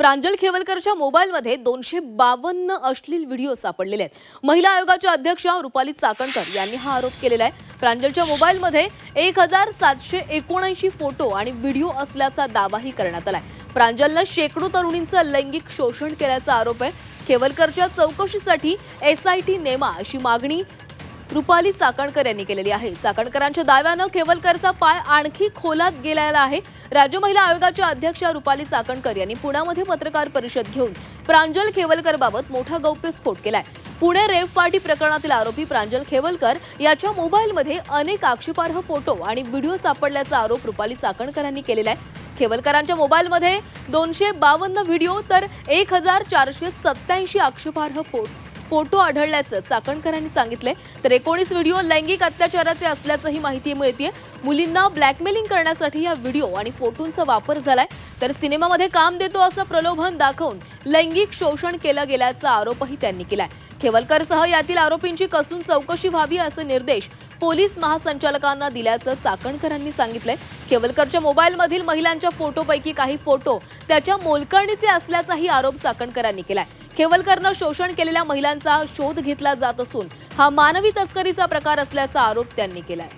प्रांजल खेवलकरच्या मोबाईलमध्ये दोनशे बावन्न अश्लील व्हिडिओ सापडलेले आहेत. महिला आयोगाच्या अध्यक्षा रुपाली चाकणकर यांनी हा आरोप केलेला आहे. प्रांजलच्या मोबाईलमध्ये एक हजार सातशे एकोणऐंशी फोटो आणि व्हिडिओ असल्याचा दावाही करण्यात आलाय. प्रांजलनं शेकडो तरुणींचं लैंगिक शोषण केल्याचा आरोप आहे. खेवलकरच्या चौकशीसाठी एस आय टी नेमा अशी मागणी रुपाली चाकणकर यांनी केलेली आहे. चाकणकरांच्या दाव्यानं खेवलकरचा पाय आणखी खोलात गेलेला आहे. राज्य महिला आयोगाच्या अध्यक्षा रुपाली चाकणकर यांनी पुण्यामध्ये पत्रकार परिषद घेऊन प्रांजल खेवलकरबाबत मोठा गौप्यस्फोट केलाय. पुणे रेव पार्टी प्रकरणातील आरोपी प्रांजल खेवलकर याच्या मोबाईलमध्ये अनेक आक्षेपार्ह फोटो आणि व्हिडिओ सापडल्याचा आरोप रुपाली चाकणकर यांनी केलेला आहे. खेवलकरांच्या मोबाईलमध्ये दोनशे बावन्न व्हिडिओ तर एक हजार चारशे सत्याऐंशी आक्षेपार्ह फोटो फोटो आढळल्याचं चाकणकरांनी सांगितलंय. तर एकोणीस व्हिडिओ लैंगिक अत्याचाराचे असल्याचंही माहिती मिळते मुलींना ब्लॅकमेलिंग करण्यासाठी या व्हिडिओ आणि फोटोंचा वापर झालाय. तर सिनेमामध्ये काम देतो असं प्रलोभन दाखवून लैंगिक शोषण केलं गेल्याचा आरोपही त्यांनी केलाय. खेवलकरसह यातील आरोपींची कसून चौकशी व्हावी असे निर्देश पोलीस महासंचालकांना दिल्याचं चाकणकरांनी सांगितलंय. खेवलकरच्या मोबाईलमधील महिलांच्या फोटोपैकी काही फोटो त्याच्या मोलकर्णीचे असल्याचाही आरोप चाकणकरांनी केलाय. खेवलकरनं शोषण केलेल्या महिलांचा शोध घेतला जात असून हा मानवी तस्करीचा प्रकार असल्याचा आरोप त्यांनी केलाय.